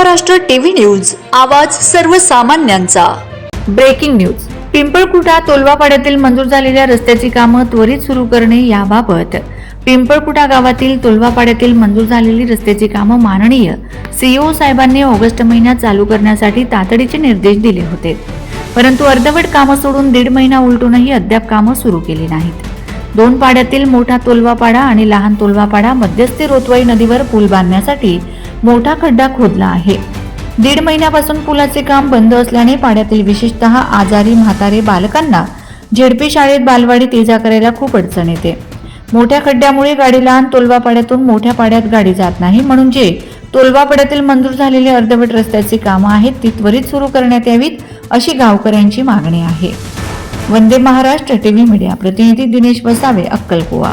Maharashtra TV news आवाज सर्वसामान्यांचा. Breaking news. पिंपळकुटा तोलवापाड्यातील मंजूर झालेल्या रस्त्याची कामं त्वरित सुरू करणे याबाबत पिंपळकुटा गावातील तोलवापाड्यातील मंजूर झालेली रस्त्याची कामं माननीय सीईओ साहेबांनी ऑगस्ट महिन्यात चालू करण्यासाठी तातडीचे निर्देश दिले होते. परंतु अर्धवट कामं सोडून दीड महिना उलटूनही अद्याप कामं सुरू केली नाहीत. दोन पाड्यातील मोठा तोलवापाडा आणि लहान तोलवापाडा मध्यस्थी रोतवाई नदीवर पूल बांधण्यासाठी मोठा खड्डा खोदला आहे. दीड महिन्यापासून पुलाचे काम बंद असल्याने पाड्यातील विशेषतः आजारी म्हातारे बालकांना झेडपी शाळेत बालवाडीत ये करायला खूप अडचण येते. मोठ्या खड्ड्यामुळे गाडी लहान तोलवा पाड्यातून मोठ्या पाड्यात गाडी जात नाही. म्हणून जे तोलवा पाड्यातील मंजूर झालेले अर्धवट रस्त्याची कामं आहेत ती त्वरित सुरू करण्यात यावीत अशी गावकऱ्यांची मागणी आहे. वंदे महाराष्ट्र टीव्ही मीडिया प्रतिनिधी दिनेश वसावे अक्कलकुवा.